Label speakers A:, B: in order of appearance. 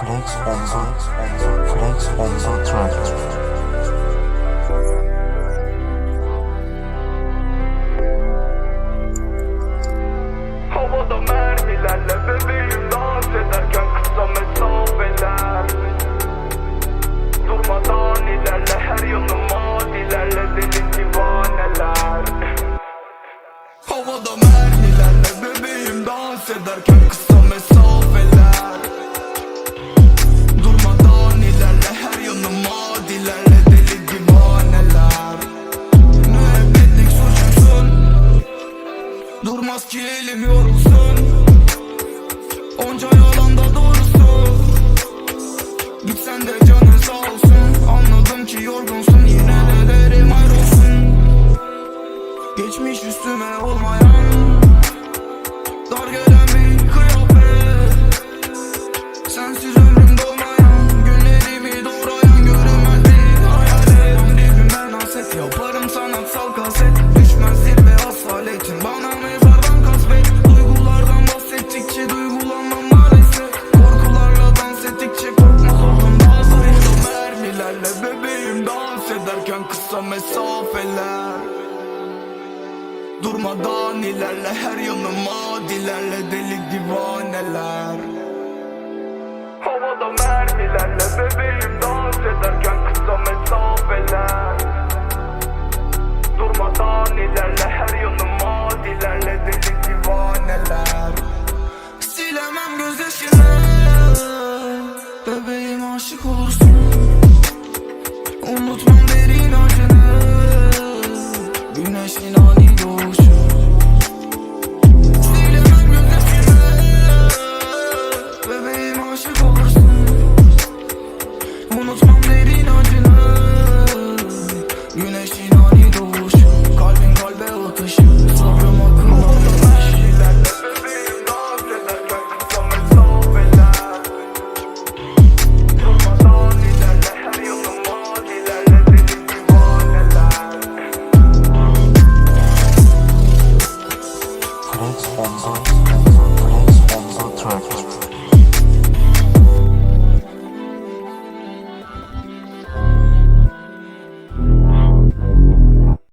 A: Flex the Flex
B: dans ederken kısa mesafeler. Durmadan ilerle her yanım adilerle deli Havada mermilerle bebeğim dans ederken kısa Durmaz ki elim yorulsun. Onca yalanda doğrusu. Gitsen de canın sağ olsun. Anladım ki yorgunsun Yine de derim ayrılsın Geçmiş üstüme olmayan Dar gelen bir ederken Kısa mesafeler Durmadan ilerle her yanım adilerle deli divaneler Gözyaşını Bebeğim aşık olursun. Unutmam derin acını Güneşin
A: Flex on the Flex on the track.